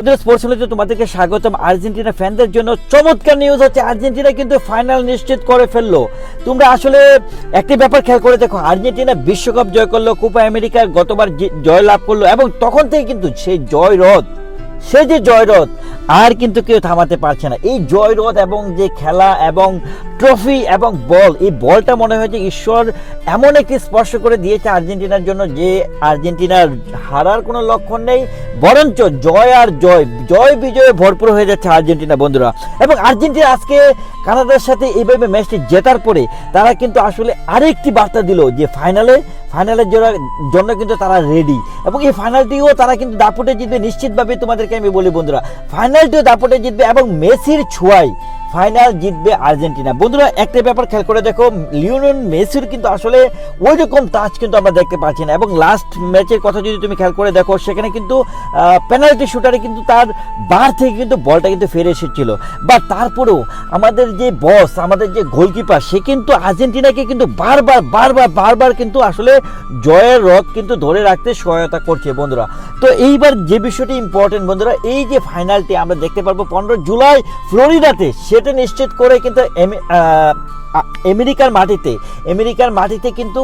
Sports তোমাদেরকে স্বাগতম। Argentina ফ্যানদের জন্য চমৎকার নিউজ হচ্ছে। আর্জেন্টিনা কিন্তু ফাইনাল নিশ্চিত করে ফেলল। তোমরা আসলে একটি ব্যাপার খেয়াল করে দেখো, আর্জেন্টিনা বিশ্বকাপ জয় করল কোপা আমেরিকার গতবার জয় লাভ করল এবং তখন থেকে কিন্তু সেই জয় রথ সে যে জয়রথ, আর কিন্তু কেউ থামাতে পারছে না। এই জয়রথ এবং যে খেলা এবং ট্রফি এবং বল, এই বলটা মনে হয়েছে ঈশ্বর এমন একটি স্পর্শ করে দিয়েছে আর্জেন্টিনার জন্য যে আর্জেন্টিনার হারার কোনো লক্ষণ নেই, বরঞ্চ জয় আর জয় জয় বিজয়ে ভরপুর হয়ে যাচ্ছে আর্জেন্টিনা, বন্ধুরা। এবং আর্জেন্টিনা আজকে কানাডার সাথে এইভাবে ম্যাচটি জেতার পরে তারা কিন্তু আসলে আরেকটি বার্তা দিল যে ফাইনালে ফাইনালের জন্য- কিন্তু তারা রেডি এবং এই ফাইনালটিও তারা কিন্তু দাপটে জিতবে। নিশ্চিতভাবে তোমাদেরকে আমি বলি বন্ধুরা ফাইনালটিও দাপটে জিতবে এবং মেসির ছোঁয়ায় ফাইনাল জিতবে আর্জেন্টিনা। বন্ধুরা, একটা ব্যাপার খেয়াল করে দেখো, লিওনেল মেসির কিন্তু আসলে ওই রকম টাচ কিন্তু আমরা দেখতে পাচ্ছি না। এবং লাস্ট ম্যাচের কথা যদি তুমি খেয়াল করে দেখো, সেখানে কিন্তু পেনাল্টি শুটারে কিন্তু তার বার থেকে কিন্তু বলটা কিন্তু ফিরে এসেছিল। বা তারপরেও আমাদের যে বস আমাদের যে গোলকিপার সে কিন্তু আর্জেন্টিনাকে কিন্তু বারবার বারবার বারবার কিন্তু আসলে জয়ের রথ কিন্তু ধরে রাখতে সহায়তা করছে বন্ধুরা। তো এইবার যে বিষয়টি ইম্পর্টেন্ট বন্ধুরা, এই যে ফাইনালটি আমরা দেখতে পারব পনেরো জুলাই ফ্লোরিডাতে সেটা নিশ্চিত করে কিন্তু আমেরিকার মাটিতে আমেরিকার মাটিতে কিন্তু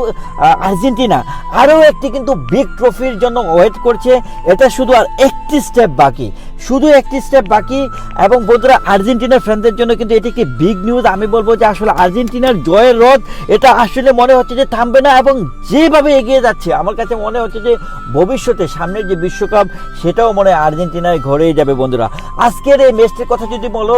আর্জেন্টিনা আরও একটি কিন্তু বিগ ট্রফির জন্য ওয়েট করছে। এটা শুধু আর একটি স্টেপ বাকি। শুধু একটি স্টেপ বাকি এবং বন্ধুরা আর্জেন্টিনার ফ্যানদের জন্য কিন্তু এটি একটি বিগ নিউজ আমি বলব যে আসলে আর্জেন্টিনার জয়ের রথ, এটা আসলে মনে হচ্ছে যে থামবে না এবং যেভাবে এগিয়ে যাচ্ছে, আমার কাছে মনে হচ্ছে যে ভবিষ্যতে সামনের যে বিশ্বকাপ, সেটাও মনে হয় আর্জেন্টিনায় ঘরেই যাবে বন্ধুরা। আজকের এই ম্যাচটির কথা যদি বলো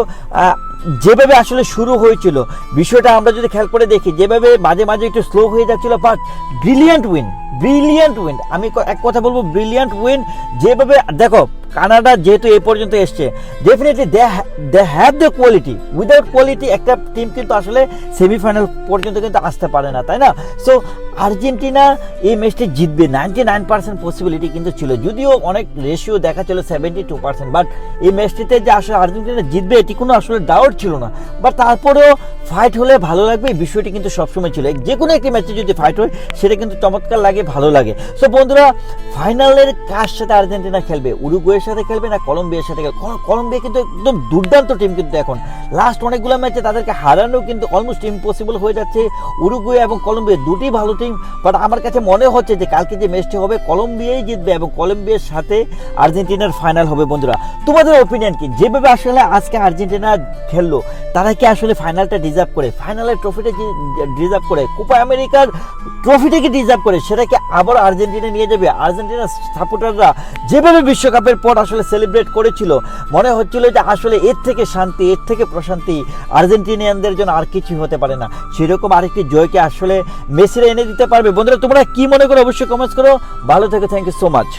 যেভাবে আসলে শুরু হয়েছিল, বিষয়টা আমরা যদি খেয়াল করে দেখি, যেভাবে মাঝে মাঝে একটু স্লো হয়ে যাচ্ছিল but brilliant win brilliant win আমি এক কথা বলব ব্রিলিয়ান্ট উইন যেভাবে, দেখো, কানাডা যেহেতু এই পর্যন্ত এসছে definitely they they have the quality without quality একটা টিম কিন্তু আসলে সেমিফাইনাল পর্যন্ত কিন্তু আসতে পারে না, তাই না? সো আর্জেন্টিনা এই ম্যাচটি জিতবে। নাইনটি নাইন পার্সেন্ট পসিবিলিটি কিন্তু ছিল। যদিও অনেক রেশিও দেখা ছিল সেভেন্টি টু পার্সেন্ট বাট এই ম্যাচটিতে যে আসলে আর্জেন্টিনা জিতবে, এটি কোনো আসলে ডাউট ছিল না। বাট তারপরেও ফাইট হলে ভালো লাগবে, এই বিষয়টি কিন্তু সবসময় ছিল যে কোনো একটি ম্যাচে যদি ফাইট হয়, সেটা কিন্তু চমৎকার লাগে, ভালো লাগে। সো বন্ধুরা ফাইনালের কার সাথে আর্জেন্টিনা খেলবে? উরুগুয়ের সাথে খেলবে না কলম্বিয়ার সাথে খেলবে? কলম্বিয়া কিন্তু একদম দুর্দান্ত টিম কিন্তু এখন। লাস্ট অনেকগুলো ম্যাচে তাদেরকে হারানো কিন্তু অলমোস্ট ইম্পসিবল হয়ে যাচ্ছে। উরুগুয়ে এবং কলম্বিয়া দুটি ভালো টিম বাট আমার কাছে মনে হচ্ছে যে কালকে যে ম্যাচটি হবে, কলম্বিয়াই জিতবে এবং কলম্বিয়ার সাথে আর্জেন্টিনার ফাইনাল হবে, বন্ধুরা। তোমাদের ওপিনিয়ন কি? যেভাবে আসলে আজকে আর্জেন্টিনা খেললো, তারা কি আসলে ফাইনালটা ডিজার্ভ করে ফাইনালের ট্রফিটা কি ডিজার্ভ করে কোপা আমেরিকার ট্রফিটাকে ডিজার্ভ করে, সেটাকে আবার আর্জেন্টিনা নিয়ে যাবে। আর্জেন্টিনার সাপোর্টাররা যেভাবে বিশ্বকাপের পর আসলে সেলিব্রেট করেছিল, মনে হচ্ছিল যে আসলে এর থেকে শান্তি, এর থেকে প্রশান্তি আর্জেন্টিনিয়ানদের জন্য আর কিছু হতে পারে না। সেরকম আরেকটি জয়কে আসলে মেসিরা এনে দিতে পারবে। বন্ধুরা, তোমরা কি মনে করো? অবশ্যই কমেন্টস করো। ভালো থেকে থ্যাংক ইউ সো মাচ